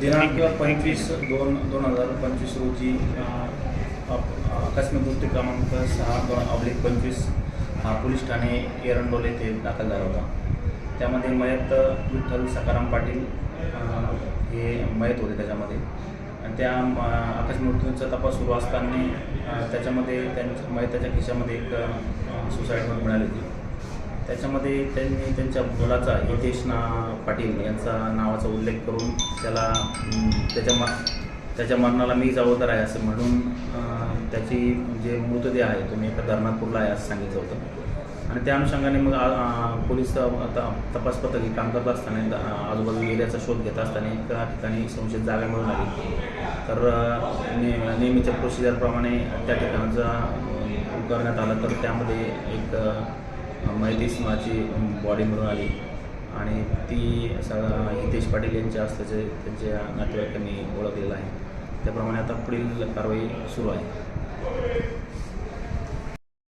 दिनांक पंचवीस दोन दोन हजार पंचवीस रोजी आकस्मिक मृत्यू क्रमांक सहा दोन ऑब्लिक पंचवीस हा पोलीस ठाणे एरंडोल येथे दाखल झाला होता. त्यामध्ये मयत विठ्ठल सकाराम पाटील हे मयत होते त्याच्यामध्ये. आणि त्या आकस्मिक मृत्यूचा तपास सुरू असताना त्याच्यामध्ये त्यांच्या मयताच्या खिशामध्ये एक सुसाईड नोट मिळाली होती. त्याच्यामध्ये त्यांनी त्यांच्या मुलाचा हितेश ना पाटील यांचा नावाचा उल्लेख करून त्याला त्याच्या मा त्याच्या मरणाला मी जबाबदार आहे असं म्हणून त्याची जे मृतदेह आहे तुम्ही एका धरणापूरला आहे असं सांगितलं होतं. आणि त्या अनुषंगाने मग पोलीस आता तपास पथक हे काम करत असताना आजूबाजू एरियाचा शोध घेत असताना एका ठिकाणी संशयित जागा मिळून आली. तर ने नेहमीच्या प्रोसिजरप्रमाणे त्या ठिकाणाचा करण्यात आलं. तर त्यामध्ये एक अं, माझी बॉडी मिळून आली. आणि ती असं हितेश पाटील यांच्या असल्याचे त्यांच्या नातेवाईकांनी ओळखलेलं आहे. त्याप्रमाणे आता पुढील कारवाई सुरू आहे.